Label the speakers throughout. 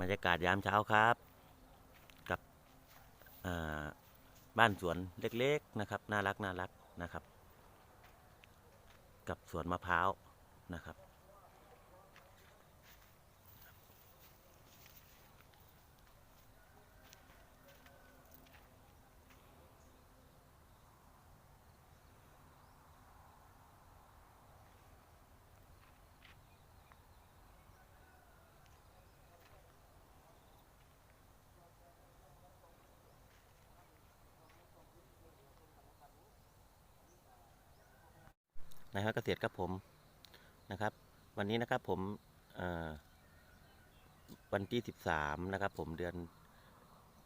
Speaker 1: บรรยากาศยามเช้าครับ กับบ้านสวนเล็กๆนะครับ น่ารักน่ารักนะครับ กับสวนมะพร้าวนะครับ นะครับเกษตรครับผมนะครับ วันนี้นะครับผมวันที่ 13 นะครับ ผมเดือน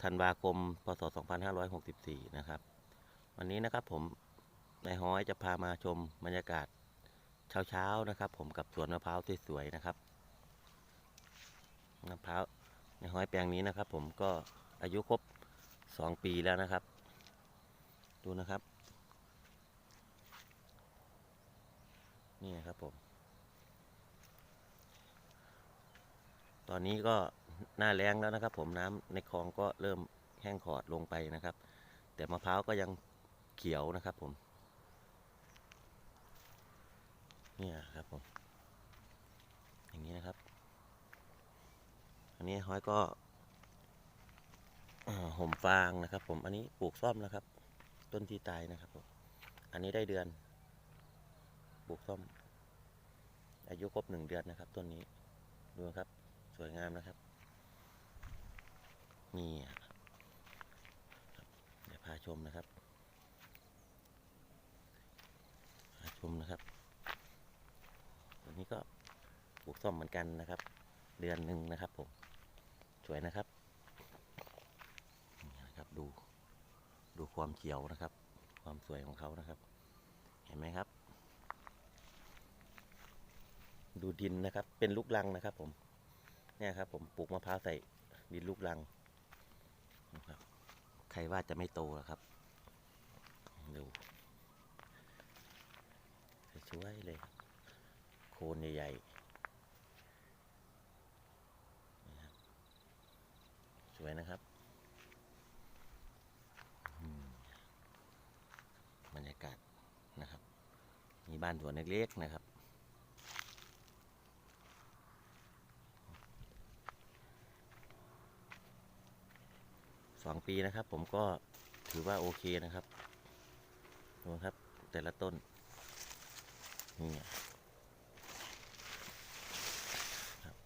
Speaker 1: ธันวาคม พศ 2564 นะครับ วันนี้นะครับผมนายฮ้อยจะพามาชมบรรยากาศเช้าๆนะครับ ผมกับสวนมะพร้าวสวยๆนะครับมะพร้าวนายฮ้อยแปลงนี้นะครับ ผมก็อายุครบ 2 ปีแล้วนะครับ ดูนะครับ นี่ครับผม ตอนนี้ก็หน้าแรงแล้วนะครับ ผมน้ำในคลองก็เริ่มแห้งขอดลงไปนะครับ แต่มะพร้าวก็ยังเขียวนะครับผมเนี่ยครับผม อย่างนี้นะครับ อันนี้ห้อยก็ห่มฟางนะครับ ผม อันนี้ปลูกซ่อมนะครับ ต้นที่ตายนะครับผม อันนี้ได้เดือน ลูกส้ม อายุครบหนึ่งเดือนนะครับต้นนี้ ดูนะครับ สวยงามนะครับ นี่ครับเดี๋ยวพาชมนะครับ พาชมนะครับตัวนี้ก็ปลูกส้มเหมือนกันนะครับ เดือนหนึ่งนะครับผม สวยนะครับนี่นะครับดูดูความเขียวนะครับ ความสวยของเขานะครับ เห็นไหมครับ ดูดินนะครับ เป็นลูกลังนะครับ ผม เนี่ยครับ ผมปลูกมะพร้าวใส่ดินลูกลังนะครับ ใครว่าจะไม่โตล่ะครับ ดูสวยเลย โคนใหญ่ๆสวยนะครับมบรรยากาศนะครับ มีบ้านสวนเล็กๆนะครับ สองปีนะครับ ผมก็ถือว่าโอเคนะครับดูครับแต่ละต้นนี่ครับ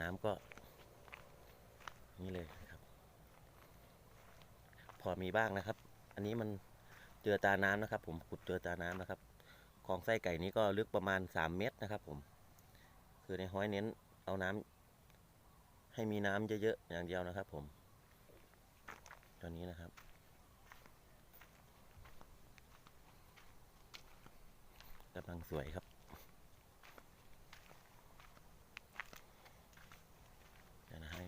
Speaker 1: น้ำก็ นี่เลยครับ พอมีบ้างนะครับ อันนี้มันเจอตาน้ำนะครับ ผมขุดเจอตาน้ำนะครับคลองไส้ไก่นี้ก็ลึกประมาณสามเมตรนะครับ ผม คือในห้อยเน้นเอาน้ำให้มีน้ำเยอะๆอย่างเดียวนะครับ ผม ตอนนี้นะครับ กำลังสวยครับเดี๋ยวนะให้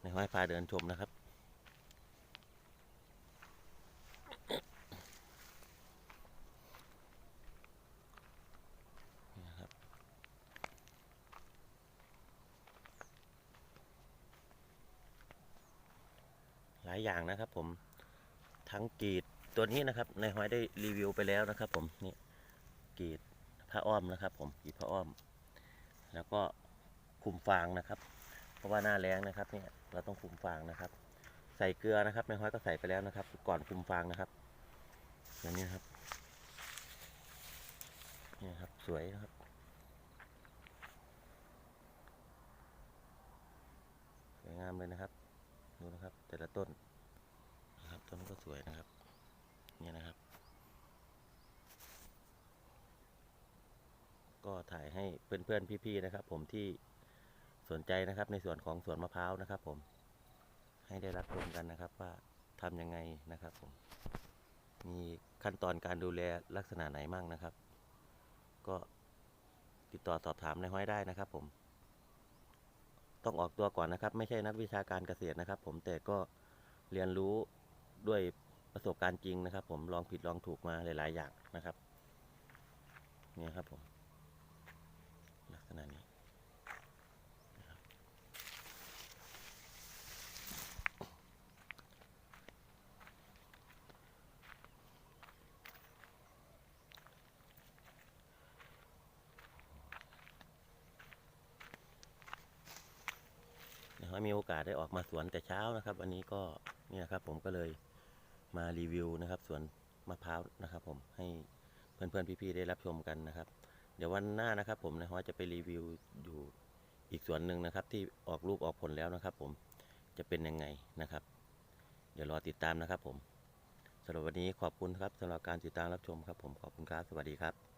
Speaker 1: ในห้อยพาเดินชมนะครับ นี่นะครับ หลายอย่างนะครับผมทั้งกรีดตัวนี้นะครับในหอยได้รีวิวไปแล้วนะครับ ผมนี่กรีดผ้าอ้อมนะครับ ผมกรีดผ้าอ้อม แล้วก็คุมฟางนะครับ เพราะว่าหน้าแรงนะครับเนี่ยเราต้องคุมฟางนะครับ ใส่เกลือนะครับในหอยก็ใส่ไปแล้วนะครับ ก่อนคุมฟางนะครับอย่างนี้ครับนี่ครับสวยนะครับสวยงามเลยนะครับ ดูนะครับ แต่ละต้นนะครับต้นก็สวยนะครับนี่นะครับ ก็ถ่ายให้เพื่อนๆพี่ๆนะครับ ผมที่สนใจนะครับ ในส่วนของสวนมะพร้าวนะครับ ผมให้ได้รับชมกันนะครับว่าทำยังไงนะครับ ผม มีขั้นตอนการดูแลลักษณะไหนมั่งนะครับ ก็ติดต่อสอบถามในห้อยได้นะครับ ผม ต้องออกตัวก่อนนะครับ ไม่ใช่นักวิชาการเกษตรนะครับ ผมแต่ก็เรียนรู้ด้วยประสบการณ์จริงนะครับ ผมลองผิดลองถูกมาหลาย ๆ อย่างนะครับ เนี่ยครับผม ลักษณะนี้นะครับ ไม่ มีโอกาสได้ออกมาสวนแต่เช้านะครับ วันนี้ก็เนี่ยครับผมก็เลยมารีวิวนะครับสวนมะพร้าวนะครับผมให้เพื่อนๆพี่ๆได้รับชมกันนะครับ เดี๋ยววันหน้านะครับ ผมนะฮะจะไปรีวิวอยู่อีกสวนหนึ่งนะครับ ที่ออกลูกออกผลแล้วนะครับ ผมจะเป็นยังไงนะครับ เดี๋ยวรอติดตามนะครับ ผมสำหรับวันนี้ขอบคุณครับสำหรับการติดตามรับชมครับ ผมขอบคุณครับสวัสดีครับ